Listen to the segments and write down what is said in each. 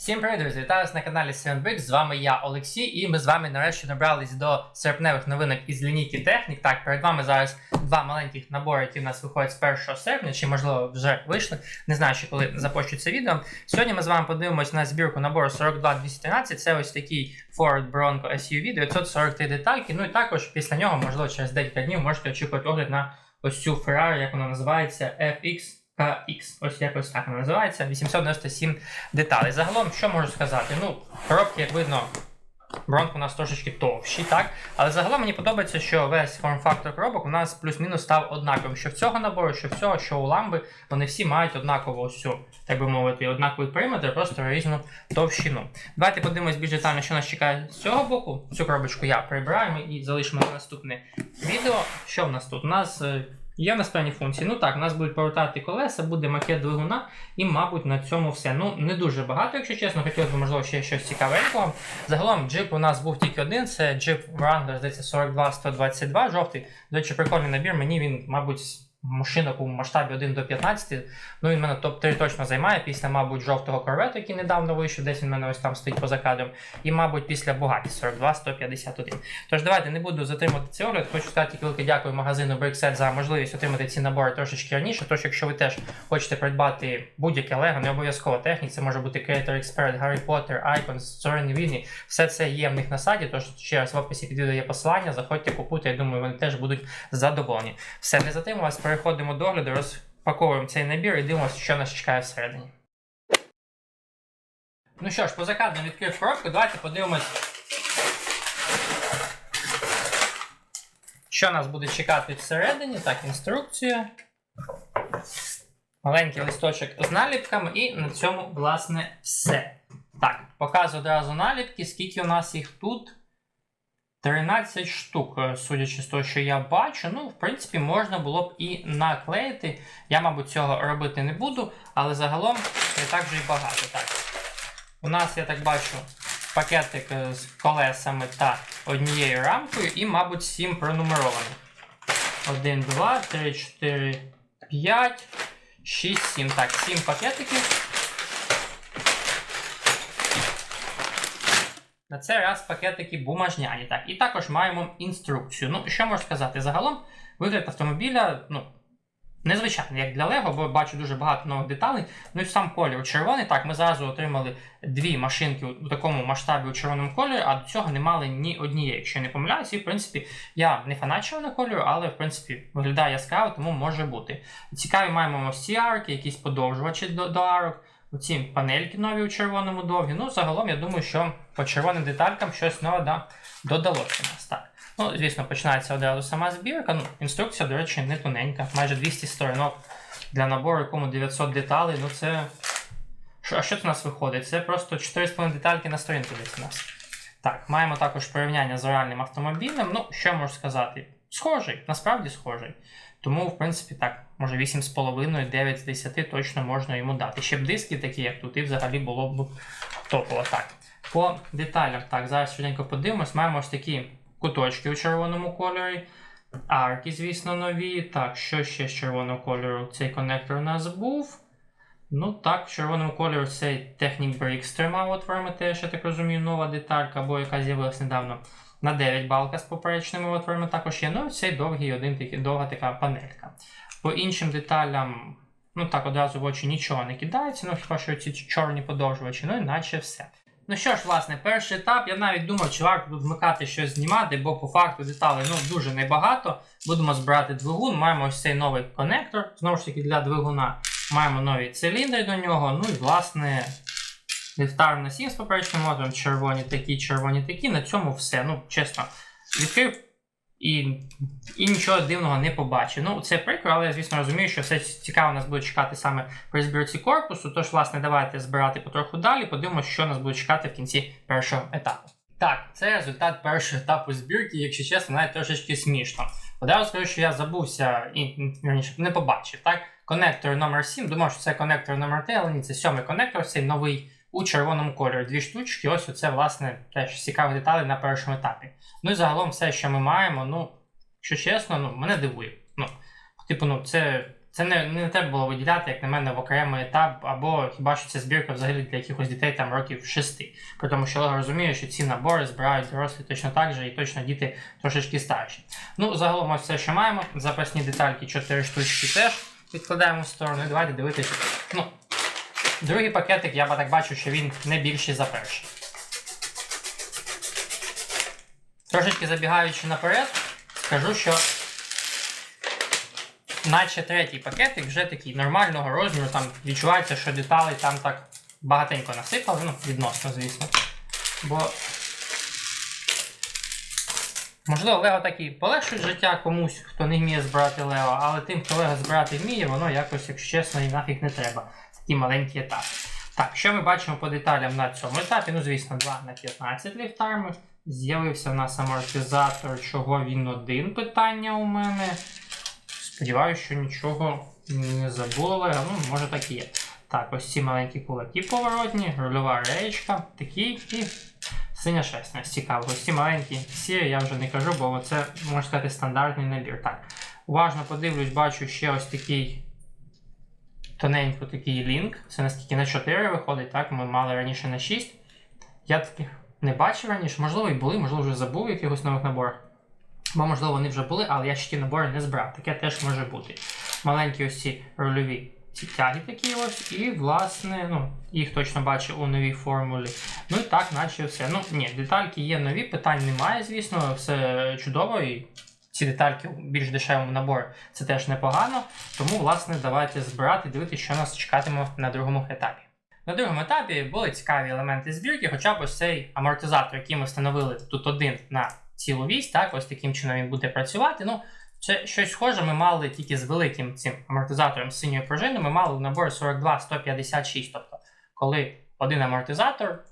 Всім привіт, друзі! Вітаю вас на каналі SevenBix, з вами я, Олексій, і ми з вами нарешті набрались до серпневих новинок із лінійки Технік. Так, перед вами зараз два маленьких набори, які в нас виходять з 1 серпня, чи можливо вже вийшли. Не знаю, ще коли запущу це відео. Сьогодні ми з вами подивимось на збірку набору 42213. Це ось такий Ford Bronco SUV, 943 детальки. Ну і також після нього, можливо, через декілька днів можете очікувати огляд на ось цю Ferrari, як вона називається, FX. KX, ось якось так вона називається, 897 деталей. Загалом, що можу сказати? Ну, коробки, як видно, Бронко у нас трошечки товщі, так? Але загалом мені подобається, що весь форм-фактор коробок у нас плюс-мінус став однаковим. Що в цього набору, що в цього, що у ламби, вони всі мають однакову ось так би мовити, однаковий периметр, просто різну товщину. Давайте подивимось більш детально, що нас чекає з цього боку. Цю коробочку я прибираємо і залишимо на наступне відео. Що в нас тут? У нас. Є на певні функції. Ну так, нас будуть повертати колеса, буде макет двигуна, і, мабуть, на цьому все. Ну, не дуже багато, якщо чесно, хотілося б, можливо, ще щось цікавенького. Загалом джип у нас був тільки один, це джип Wrangler, здається, 42-122, жовтий. До речі, прикольний набір. Мені він, мабуть, машинок у масштабі 1 до 15. Ну, він мене топ-3 точно займає після, мабуть, жовтого корвету, який недавно вийшов, десь він мене ось там стоїть поза кадром. І, мабуть, після Bugatti 42-151. Тож давайте не буду затримати цей огляд. Хочу сказати тільки дякую магазину Brickset за можливість отримати ці набори трошечки раніше. Тож, якщо ви теж хочете придбати будь-яке Лего, не обов'язково технік, це може бути Creator Expert, Harry Potter, Icons, Soren Вінні. Все це є в них на сайті. Тож ще раз в описі під відео є посилання. Заходьте, купуйте. Я думаю, вони теж будуть задоволені. Все, не затримую вас, переходимо до огляду, розпаковуємо цей набір і дивимося, що нас чекає всередині. Ну що ж, поза кадром відкрив коробку, давайте подивимось. Що нас буде чекати всередині? Так, інструкція. Маленький листочок з наліпками, і на цьому, власне, все. Так, показую одразу наліпки, скільки у нас їх тут. 13 штук, е, судячи з того, що я бачу. Ну, в принципі, можна було б і наклеїти. Я, мабуть, цього робити не буду, але загалом не так вже й багато. Так. У нас, я так бачу, пакетик е, з колесами та однією рамкою, і, мабуть, 7 пронумерованих. 1, 2, 3, 4, 5, 6, 7. Так, 7 пакетиків. На цей раз пакетики бумажняні. Так. І також маємо інструкцію. Ну, що можу сказати? Загалом вигляд автомобіля, ну, незвичайний, як для Лего, бо бачу дуже багато нових деталей. Ну і сам колір червоний. Так, ми зразу отримали дві машинки у такому масштабі у червоному кольорі, а до цього не мали ні однієї, якщо я не помиляюся. І, в принципі, я не фанат червоного кольору, але в принципі виглядає яскраво, тому може бути. Цікаві маємо ці арки, якісь подовжувачі до, до арок. Оці панельки нові у червоному довгі. Ну, загалом, я думаю, що по червоним деталькам щось нове да, додалося нас. Так. Ну, звісно, починається одразу сама збірка. Ну, інструкція, до речі, не тоненька, майже 200 сторінок для набору, якому 900 деталей. Ну, це. А що це у нас виходить? Це просто 4,5 детальки на сторінку десь у нас. Так, маємо також порівняння з реальним автомобілем. Ну, що можу сказати? Схожий, насправді схожий. Тому, в принципі, так, може 8,5, 9 з 10 точно можна йому дати. Ще б диски такі, як тут, і взагалі було б топово. Так. По деталях, так, зараз швиденько подивимось. Маємо ось такі куточки у червоному кольорі. Арки, звісно, нові. Так, що ще з червоного кольору? Цей коннектор у нас був. Ну так, в червоному кольорі цей Technic Bricks тримав отворами, теж, я так розумію, нова деталька, або яка з'явилася недавно. На 9 балка з поперечними отворами також є. Ну цей довгий один довга така панелька. По іншим деталям, ну так, одразу в очі нічого не кидається, ну хіба що ці чорні подовжувачі, ну іначе все. Ну що ж, власне, перший етап, я навіть думав, чи варто тут вмикати щось знімати, бо по факту деталей ну, дуже небагато. Будемо збирати двигун, маємо ось цей новий конектор, знову ж таки для двигуна. Маємо нові циліндри до нього, ну і власне. Ліфтар на 7 з поперечним мотором, червоні такі, червоні такі. На цьому все. Ну, чесно, відкрив і і нічого дивного не побачив. Ну, це прикро, але я, звісно, розумію, що все цікаво нас буде чекати саме при збірці корпусу. Тож, власне, давайте збирати потроху далі, подивимося, що нас буде чекати в кінці першого етапу. Так, це результат першого етапу збірки, якщо чесно, навіть трошечки смішно. Одразу скажу, що я забувся і вірніше, не побачив. Так, конектор номер 7 думав, що це конектор номер 3, але ні, це сьомий конектор, цей новий у червоному кольорі. Дві штучки. Ось оце, власне, теж цікаві деталі на першому етапі. Ну і загалом все, що ми маємо, ну, що чесно, ну, мене дивує. Ну, Типу, ну, це це не, не треба було виділяти, як на мене, в окремий етап, або хіба що ця збірка взагалі для якихось дітей там років 6. При тому, що Лего розуміє, що ці набори збирають дорослі точно так же, і точно діти трошечки старші. Ну, загалом ось все, що маємо. Запасні детальки 4 штучки теж відкладаємо в сторону. Давайте дивитися. Ну, другий пакетик, я так бачу, що він не більший за перший. Трошечки забігаючи наперед, скажу, що наче третій пакетик вже такий нормального розміру, там відчувається, що деталей там так багатенько насипали, ну, відносно, звісно. Бо, можливо, Лего так і полегшує життя комусь, хто не вміє збирати Лего, але тим, хто Лего збирати вміє, воно якось, якщо чесно, і нафіг не треба. Такі маленькі етапи. Так, що ми бачимо по деталям на цьому етапі? Ну, звісно, 2 на 15 ліфтармів. З'явився в нас амортизатор, чого він один питання у мене. Сподіваюся, що нічого не забули. Ну, може так і є. Так, ось ці маленькі кулаки поворотні, рульова реєчка, такі і синя шерстність. Цікаво. Ось ці маленькі сірі я вже не кажу, бо це, можна сказати, стандартний набір. Так, уважно подивлюсь, бачу ще ось такий тоненько такий лінк. Це наскільки на 4 виходить, так? Ми мали раніше на 6. Я таких не бачив раніше, можливо, і були, можливо, вже забув в якихось нових наборах. Бо, можливо, вони вже були, але я ще ті набори не збирав. Таке теж може бути. Маленькі ось ці рольові ці тяги такі ось, і, власне, ну, їх точно бачу у новій формулі. Ну і так, наче все. Ну, ні, детальки є нові, питань немає, звісно, все чудово. і ці детальки у більш дешевому наборі це теж непогано. Тому, власне, давайте збирати, дивитися, що нас чекатиме на другому етапі. На другому етапі були цікаві елементи збірки, хоча б ось цей амортизатор, який ми встановили тут один на цілу вісь, так, ось таким чином він буде працювати. Ну, це щось схоже, ми мали тільки з великим цим амортизатором з синьої пружини, ми мали в наборі 42-156. Тобто, коли один амортизатор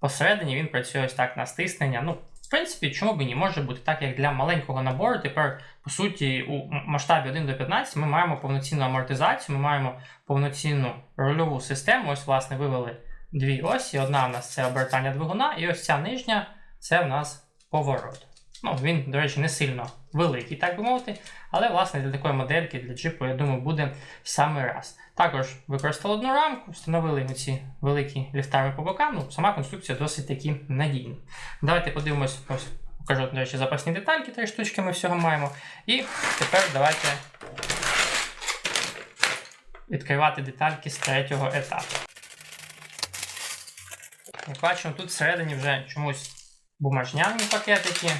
посередині він працює ось так на стиснення. Ну, в принципі, чому б ні, може бути так, як для маленького набору. Тепер, по суті, у масштабі 1 до 15 ми маємо повноцінну амортизацію, ми маємо повноцінну рольову систему. Ось, власне, вивели дві осі. Одна в нас це обертання двигуна, і ось ця нижня це в нас поворот. Ну, Він, до речі, не сильно великий, так би мовити, але, власне, для такої модельки, для джипу, я думаю, буде в самий раз. Також використали одну рамку, встановили оці великі ліфтари по бокам. Ну, Сама конструкція досить таки надійна. Давайте подивимось, ось покажу, до речі, запасні детальки, три штучки ми всього маємо. І тепер давайте відкривати детальки з третього етапу. Як бачимо, тут всередині вже чомусь бумажняні пакетики.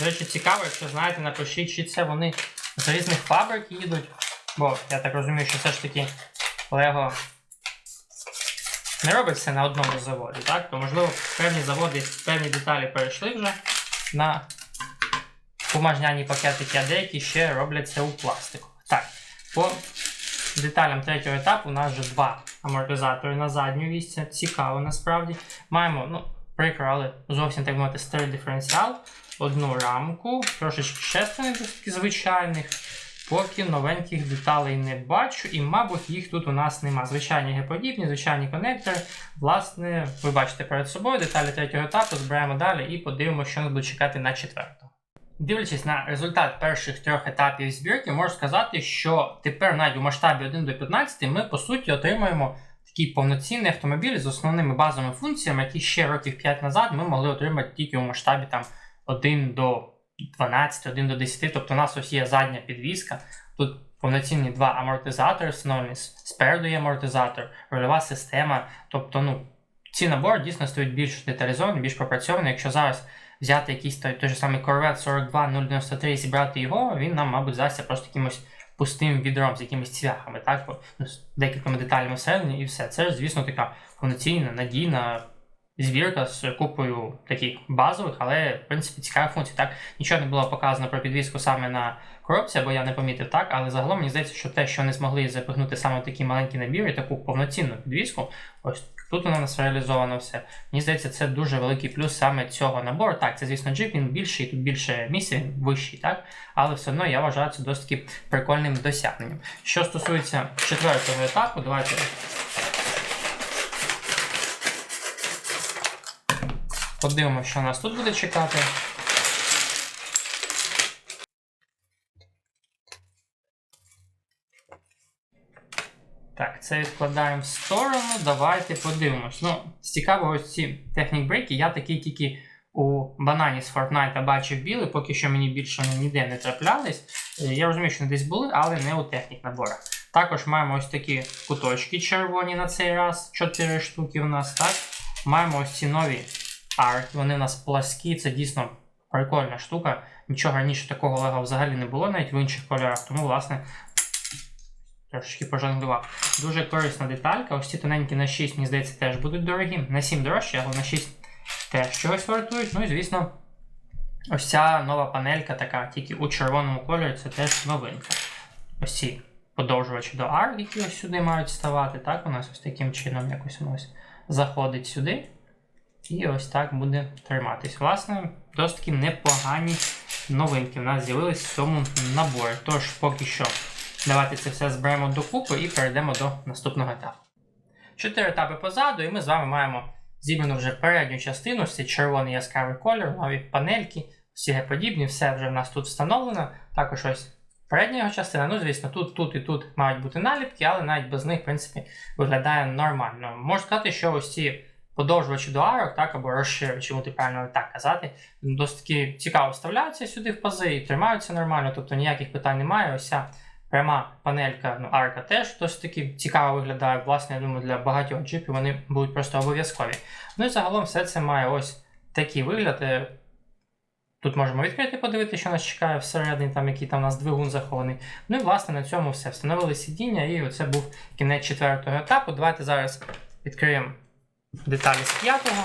До речі, цікаво, якщо знаєте, напишіть, чи це вони з різних фабрик їдуть. Бо я так розумію, що все ж таки Lego не робить все на одному заводі, так? То можливо певні заводи, певні деталі перейшли вже на бумажняні пакетики, а деякі ще роблять це у пластику. Так, по деталям третього етапу у нас вже два амортизатори на задню вісь. Цікаво насправді. Маємо, ну, прикро, але зовсім так мовити, старий диференціал одну рамку, трошечки шестерних звичайних. Поки новеньких деталей не бачу, і, мабуть, їх тут у нас нема. Звичайні геподібні, звичайні конектори. Власне, ви бачите перед собою деталі третього етапу, збираємо далі і подивимося, що нас буде чекати на четвертому. Дивлячись на результат перших трьох етапів збірки, можу сказати, що тепер навіть у масштабі 1 до 15 ми по суті отримуємо такий повноцінний автомобіль з основними базовими функціями, які ще років 5 назад ми могли отримати тільки у масштабі там 1 до 12, 1 до 10. Тобто у нас ось є задня підвіска. Тут повноцінні два амортизатори встановлені. Спереду є амортизатор, рольова система. Тобто, ну, ці набори дійсно стають більш деталізовані, більш пропрацьовані. Якщо зараз взяти якийсь той, той же самий Corvette 42093 і зібрати його, він нам, мабуть, здасться просто якимось пустим відром з якимись цвяхами, так? Ну, з декількома деталями всередині і все. Це, звісно, така повноцінна, надійна збірка з купою таких базових, але в принципі цікава функція. Так нічого не було показано про підвіску саме на коробці, бо я не помітив так. Але загалом мені здається, що те, що не змогли запихнути саме в такі маленькі набір і таку повноцінну підвіску, ось тут вона нас реалізовано все. Мені здається, це дуже великий плюс саме цього набору. Так, це звісно джип, він більший, тут більше місця, він вищий, так. Але все одно я вважаю це досить прикольним досягненням. Що стосується четвертого етапу, давайте. Подивимося, що нас тут буде чекати. Так, це відкладаємо в сторону. Давайте подивимось. Ну, з цікавого ці технік брейки, я такі тільки у банані з Fortnite бачив білий, поки що мені більше ніде не траплялись. Е, я розумію, що вони десь були, але не у технік наборах. Також маємо ось такі куточки червоні на цей раз, 4 штуки у нас, так. Маємо ось ці нові арки, вони у нас пласкі, це дійсно прикольна штука. Нічого раніше такого лего взагалі не було, навіть в інших кольорах, тому, власне, трошечки пожонглював. Дуже корисна деталька. Ось ці тоненькі на 6, мені здається, теж будуть дорогі. На 7 дорожче, але на 6 теж чогось вартують. Ну і звісно, ось ця нова панелька така, тільки у червоному кольорі, це теж новинка. Ось ці подовжувачі до арк, які ось сюди мають ставати. Так, у нас ось таким чином якось воно заходить сюди. І ось так буде триматись. Власне, досить таки непогані новинки в нас з'явились в цьому наборі. Тож, поки що, давайте це все зберемо докупи і перейдемо до наступного етапу. Чотири етапи позаду, і ми з вами маємо зібрану вже передню частину, цей червоний яскравий кольор, нові панельки, всі подібні, все вже в нас тут встановлено. Також ось передня його частина. Ну, звісно, тут, тут і тут мають бути наліпки, але навіть без них, в принципі, виглядає нормально. Можу сказати, що ось ці подовжувачі до арок, так, або розширювачі, буде правильно так казати, досить таки цікаво вставляються сюди в пази і тримаються нормально, тобто ніяких питань немає. Ось ця пряма панелька, ну, арка теж досить таки цікаво виглядає. Власне, я думаю, для багатьох джипів вони будуть просто обов'язкові. Ну і загалом все це має ось такий вигляд. Е, Тут можемо відкрити, подивитися, що нас чекає всередині, там який там у нас двигун захований. Ну і власне на цьому все. Встановили сидіння, і оце був кінець четвертого етапу. Давайте зараз відкриємо деталі з п'ятого.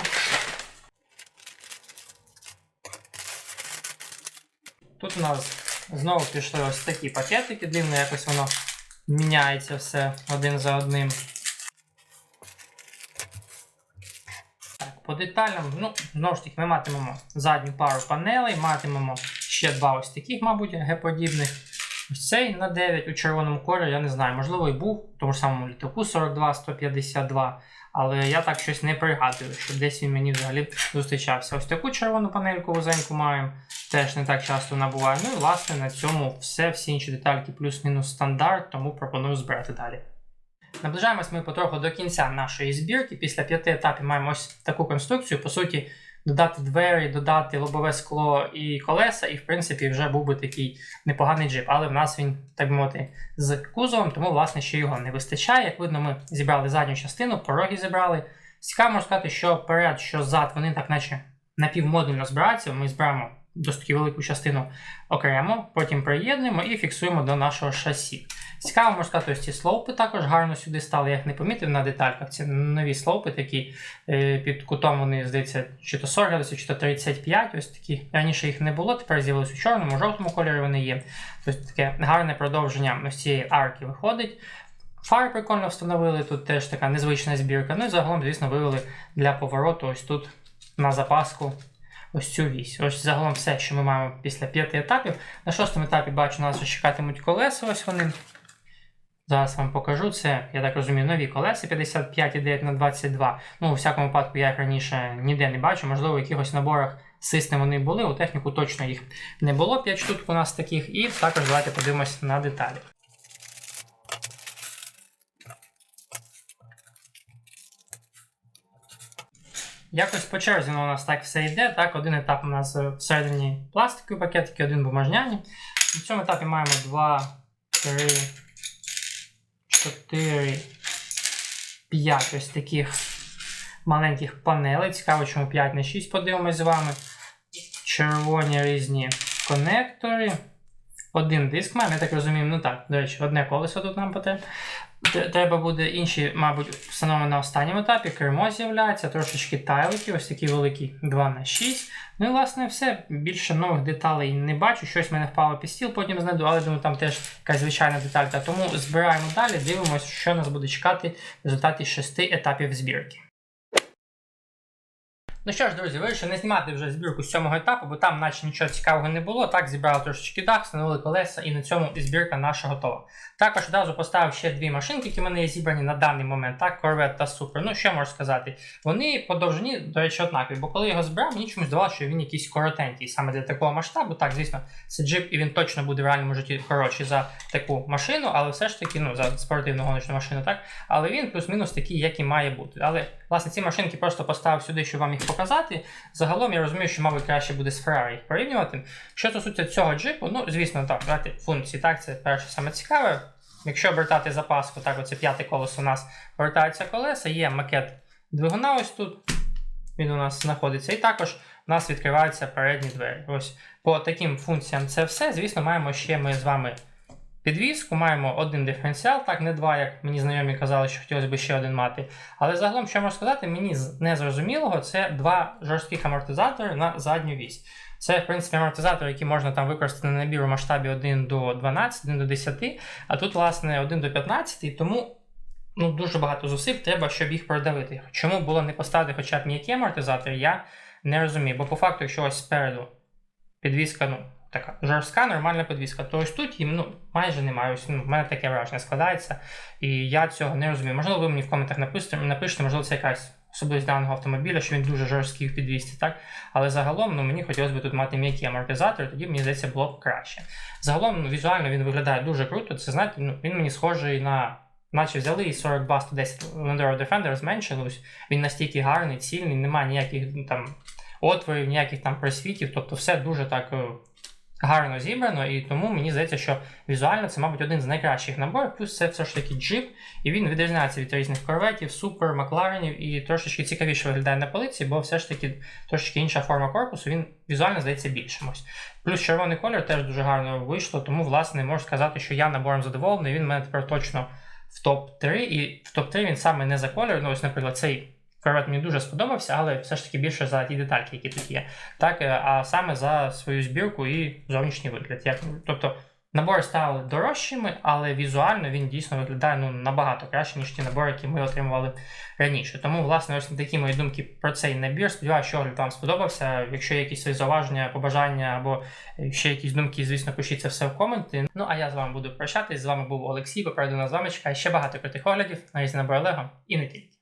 Тут у нас знову пішли ось такі пакетики, дивно, якось воно міняється все один за одним. Так, по деталям, ну, знову ж таки, ми матимемо задню пару панелей, матимемо ще два ось таких, мабуть, Г-подібних. Ось цей на 9 у червоному кольорі, я не знаю, можливо, і був в тому ж самому літаку 42-152, але я так щось не пригадую, що десь він мені взагалі зустрічався. Ось таку червону панельку вузеньку маємо, теж не так часто набуває. Ну і власне на цьому все, всі інші детальки плюс-мінус стандарт, тому пропоную збирати далі. Наближаємось ми потроху до кінця нашої збірки. Після п'яти етапів маємо ось таку конструкцію. По суті, додати двері, додати лобове скло і колеса, і в принципі вже був би такий непоганий джип. Але в нас він, так би мовити, з кузовом, тому власне ще його не вистачає. Як видно, ми зібрали задню частину, пороги зібрали. Цікаво сказати, що перед, що зад, вони так наче напівмодульно збираються. Ми збираємо досить велику частину окремо, потім приєднуємо і фіксуємо до нашого шасі. Цікаво, можна сказати, ось ці слоупи також гарно сюди стали, я їх не помітив на детальках. Це нові слоупи, такі е, під кутом вони, здається, чи то 40 градусів, чи то 35. Ось такі. Раніше їх не було, тепер з'явилися у чорному, жовтому кольорі вони є. Тобто таке гарне продовження ось цієї арки виходить. Фари прикольно встановили, тут теж така незвична збірка. Ну і загалом, звісно, вивели для повороту ось тут на запаску ось цю вісь. Ось загалом все, що ми маємо після п'яти етапів. На шостому етапі бачу, нас чекатимуть колеса. Ось вони. Зараз вам покажу. Це, я так розумію, нові колеса 55,9 на 22. Ну, у всякому випадку, я їх раніше ніде не бачу. Можливо, в якихось наборах систем вони були, у техніку точно їх не було. 5 штук у нас таких. І також давайте подивимось на деталі. Якось по черзі у нас так все йде. Так, один етап у нас е, всередині пластикові пакетики, один бумажняні. В цьому етапі маємо 2, 3, 4, 5 ось таких маленьких панелей. Цікаво, чому 5 на 6 подивимось з вами. Червоні різні конектори. Один диск маємо, я так розумію. Ну так, до речі, одне колесо тут нам потрібно. Треба буде інші, мабуть, встановлено на останньому етапі. Кермо з'являється, трошечки тайлики, ось такі великі 2 на 6 Ну і власне все. Більше нових деталей не бачу. Щось мене впало під стіл, потім знайду, але думаю, там теж якась звичайна деталька. Тому збираємо далі, дивимося, що нас буде чекати в результаті шести етапів збірки. Ну що ж, друзі, вирішив не знімати вже збірку з сьомого етапу, бо там наче нічого цікавого не було. Так, зібрали трошечки дах, встановили колеса, і на цьому збірка наша готова. Також одразу поставив ще дві машинки, які в мене є зібрані на даний момент, так, Corvette та Super. Ну, що можу сказати? Вони по довжині, до речі, однакові, бо коли його збирав, мені чомусь здавалося, що він якийсь коротенький саме для такого масштабу. Так, звісно, це джип, і він точно буде в реальному житті коротший за таку машину, але все ж таки, ну, за спортивну гоночну машину, так. Але він плюс-мінус такий, як і має бути. Але власне ці машинки просто поставив сюди, щоб вам їх показати. Загалом я розумію, що, мабуть, краще буде з Ferrari їх порівнювати. Що стосується цього джипу, ну, звісно, так, давайте функції, так, це перше саме цікаве. Якщо обертати запаску, так, оце п'яте колесо у нас повертаються колеса, є макет двигуна ось тут. Він у нас знаходиться. І також у нас відкриваються передні двері. Ось по таким функціям це все. Звісно, маємо ще ми з вами підвіску, маємо один диференціал, так, не два, як мені знайомі казали, що хотілося б ще один мати. Але загалом, що можу сказати, мені з незрозумілого це два жорстких амортизатори на задню вісь. Це, в принципі, амортизатори, які можна там використати на набір у масштабі 1 до 12, 1 до 10, а тут, власне, 1 до 15, і тому ну, дуже багато зусиль треба, щоб їх продавити. Чому було не поставити хоча б м'які амортизатори, я не розумію. Бо по факту, якщо ось спереду підвіска, ну, така жорстка, нормальна підвіска, то ось тут їм ну, майже немає. Ось, ну, в мене таке враження складається, і я цього не розумію. Можливо, ви мені в коментах напишете, напишете, можливо, це якась особливість даного автомобіля, що він дуже жорсткий в підвісці, так? Але загалом ну, мені хотілося б тут мати м'які амортизатори, тоді мені здається було б краще. Загалом ну, візуально він виглядає дуже круто. Це знаєте, ну, він мені схожий на. Наче взяли і 42 110 Land Rover Defender зменшили. Ось Він настільки гарний, цільний, немає ніяких ну, там отворів, ніяких там просвітів. Тобто все дуже так е, гарно зібрано, і тому мені здається, що візуально це, мабуть, один з найкращих наборів. Плюс це все ж таки джип, і він відрізняється від різних корветів, супер, макларенів і трошечки цікавіше виглядає на полиці, бо все ж таки трошечки інша форма корпусу, він візуально здається більшим. Ось. Плюс червоний колір теж дуже гарно вийшло, тому, власне, можу сказати, що я набором задоволений, він в мене тепер точно в топ-3, і в топ-3 він саме не за колір. Ну, ось, наприклад, цей корвет мені дуже сподобався, але все ж таки більше за ті детальки, які тут є. Так, е, а саме за свою збірку і зовнішній вигляд. Як, тобто набори стали дорожчими, але візуально він дійсно виглядає ну, набагато краще, ніж ті набори, які ми отримували раніше. Тому, власне, ось такі мої думки про цей набір. Сподіваюся, що вам сподобався. Якщо є якісь свої зауваження, побажання або ще якісь думки, звісно, пишіть це все в коменти. Ну а я з вами буду прощатись. З вами був Олексій. Попереду нас з вами чекає ще багато крутих оглядів на різні набори Лего і не тільки.